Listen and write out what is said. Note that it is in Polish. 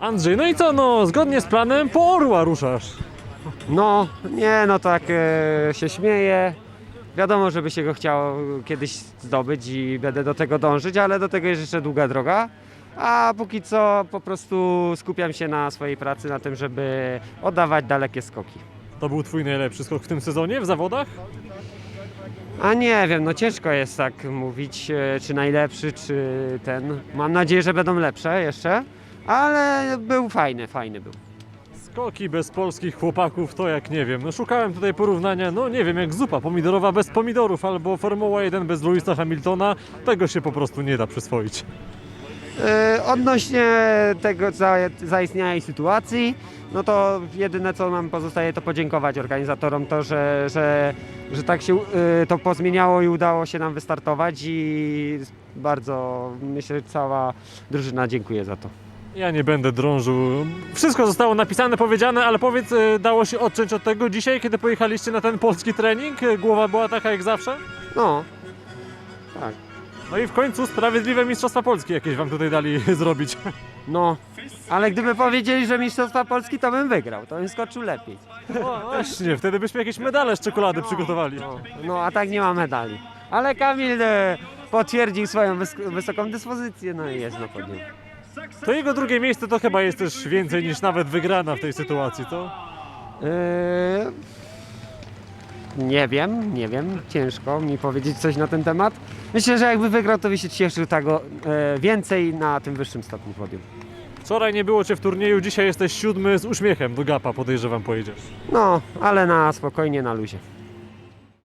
Andrzej, no i co, no zgodnie z planem po Orła ruszasz. No, nie, no tak e, się śmieję. Wiadomo, żeby się go chciało kiedyś zdobyć i będę do tego dążyć, ale do tego jest jeszcze długa droga. A póki co po prostu skupiam się na swojej pracy, na tym, żeby oddawać dalekie skoki. To był twój najlepszy skok w tym sezonie w zawodach? A nie wiem, no ciężko jest tak mówić, e, czy najlepszy, czy ten. Mam nadzieję, że będą lepsze jeszcze, ale był fajny, fajny był. Skoki bez polskich chłopaków to jak nie wiem. No szukałem tutaj porównania, no nie wiem, jak zupa pomidorowa bez pomidorów albo Formuła 1 bez Louisa Hamiltona. Tego się po prostu nie da przyswoić. E, Odnośnie tego za, zaistniałej sytuacji, no to jedyne co nam pozostaje to podziękować organizatorom to, że, że, że tak się e, to pozmieniało i udało się nam wystartować i bardzo myślę, że cała drużyna dziękuję za to. Ja nie będę drążył. Wszystko zostało napisane, powiedziane, ale powiedz, e, dało się odciąć od tego dzisiaj, kiedy pojechaliście na ten polski trening? E, Głowa była taka jak zawsze? No, tak. No i w końcu sprawiedliwe Mistrzostwa Polski jakieś wam tutaj dali zrobić. No, ale gdyby powiedzieli, że Mistrzostwa Polski, to bym wygrał, to bym skoczył lepiej. No właśnie, wtedy byśmy jakieś medale z czekolady przygotowali. No, no a tak nie ma medali. Ale Kamil e, potwierdził swoją wys- wysoką dyspozycję, no i jest na podium. To jego drugie miejsce to chyba jest też więcej niż nawet wygrana w tej sytuacji, to? Yy, nie wiem, nie wiem, ciężko mi powiedzieć coś na ten temat. Myślę, że jakby wygrał, to by się cieszył tego e, więcej na tym wyższym stopniu podium. Wczoraj nie było cię w turnieju, dzisiaj jesteś siódmy z uśmiechem do gapa, podejrzewam pojedziesz. No, ale na spokojnie, na luzie.